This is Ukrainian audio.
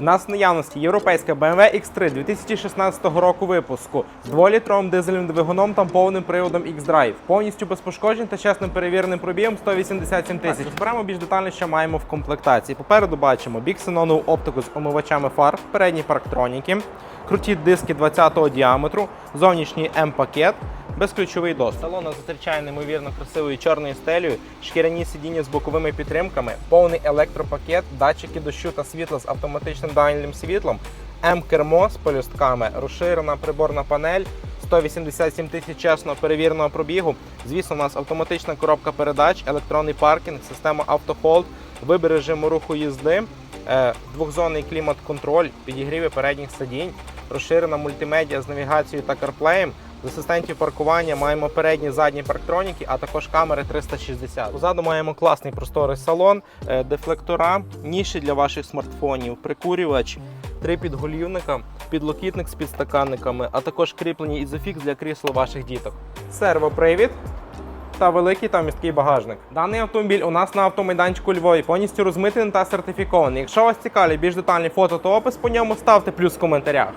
В нас в наявності європейська BMW X3 2016 року випуску з 2-літровим дизельним двигуном та повним приводом X-Drive, повністю без пошкоджень та чесним перевіреним пробігом 187 тисяч. Розберемо більш детально, що маємо в комплектації. Попереду бачимо бік ксенонову оптику з омивачами фар, передні парктроніки, круті диски 20-го діаметру, зовнішній М-пакет, безключовий доступ. Салона зустрічає неймовірно красивою чорною стелею, шкіряні сидіння з боковими підтримками, повний електропакет, датчики дощу та світла з автоматичним дальнім світлом, М-кермо з полюстками, розширена приборна панель. 187 тисяч чесно перевіреного пробігу. Звісно, у нас автоматична коробка передач, електронний паркінг, система автохолд, вибір режиму руху їзди, е, двохзонний клімат-контроль, підігріви передніх сидінь, розширена мультимедіа з навігацією та CarPlay. З асистентів паркування маємо передні задні парктроніки, а також камери 360. Позаду маємо класний просторий салон, е, дефлектора, ніші для ваших смартфонів, прикурювач, три підголівника, підлокітник з підстаканниками, а також кріплені ізофікс для крісла ваших діток. Сервопривід та великий та місткий багажник. Даний автомобіль у нас на автомайданчику Львові повністю розмитий та сертифікований. Якщо вас цікавлять більш детальні фото та опис по ньому, ставте плюс в коментарях.